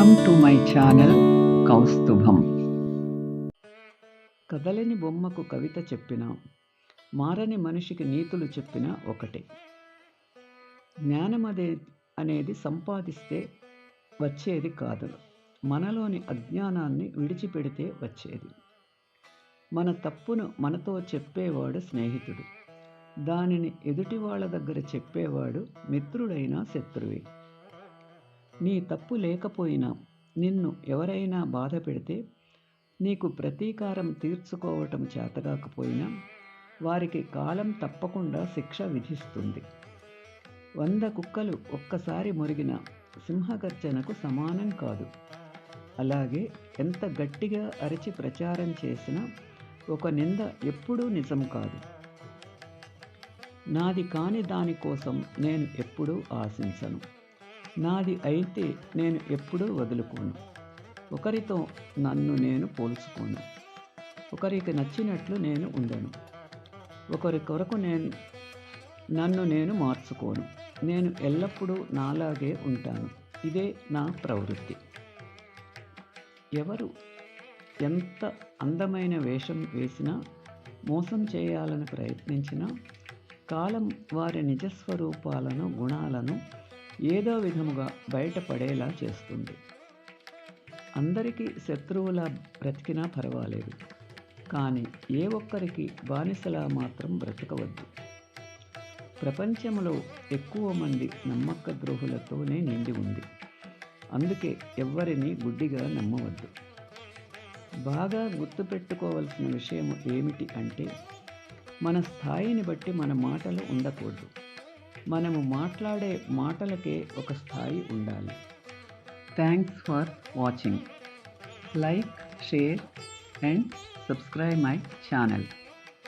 Welcome to my channel Kaustubham కదలని బొమ్మకు కవిత చెప్పిన మారని మనిషికి నీతులు చెప్పిన ఒకటే. జ్ఞానమదే అనేది సంపాదిస్తే వచ్చేది కాదు. మనలోని అజ్ఞానాన్ని విడిచిపెడితే వచ్చేది. మన తప్పును మనతో చెప్పేవాడు స్నేహితుడు. దానిని ఎదుటి వాళ్ళ దగ్గర చెప్పేవాడు మిత్రుడైనా శత్రువే. నీ తప్పు లేకపోయినా నిన్ను ఎవరైనా బాధ పెడితే నీకు ప్రతీకారం తీర్చుకోవటం చేతగాకపోయినా వారికి కాలం తప్పకుండా శిక్ష విధిస్తుంది. వంద కుక్కలు ఒక్కసారి మురిగిన సింహగర్జనకు సమానం కాదు. అలాగే ఎంత గట్టిగా అరిచి ప్రచారం చేసినా ఒక నింద ఎప్పుడూ నిజం కాదు. నాది కాని దానికోసం నేను ఎప్పుడూ ఆశించను. నాది అయితే నేను ఎప్పుడూ వదులుకోను. ఒకరితో నన్ను నేను పోల్చుకోను. ఒకరికి నచ్చినట్లు నేను ఉండను. ఒకరి కొరకు నేను నన్ను నేను మార్చుకోను. నేను ఎల్లప్పుడూ నాలాగే ఉంటాను. ఇదే నా ప్రవృత్తి. ఎవరు ఎంత అందమైన వేషం వేసినా మోసం చేయాలని ప్రయత్నించినా కాలం వారి నిజస్వరూపాలను గుణాలను ఏదో విధముగా బయటపడేలా చేస్తుంది. అందరికీ శత్రువులా బ్రతికినా పర్వాలేదు. కానీ ఏ ఒక్కరికి బానిసలా మాత్రం బ్రతకవద్దు. ప్రపంచంలో ఎక్కువ మంది నమ్మక ద్రోహులతోనే నిండి ఉంది. అందుకే ఎవ్వరిని గుడ్డిగా నమ్మవద్దు. బాగా గుర్తుపెట్టుకోవలసిన విషయం ఏమిటి అంటే మన స్థాయిని బట్టి మన మాటలు ఉండకూడదు. మనము మాట్లాడే మాటలకే ఒక స్థాయి ఉండాలి. Thanks for watching like share and subscribe my channel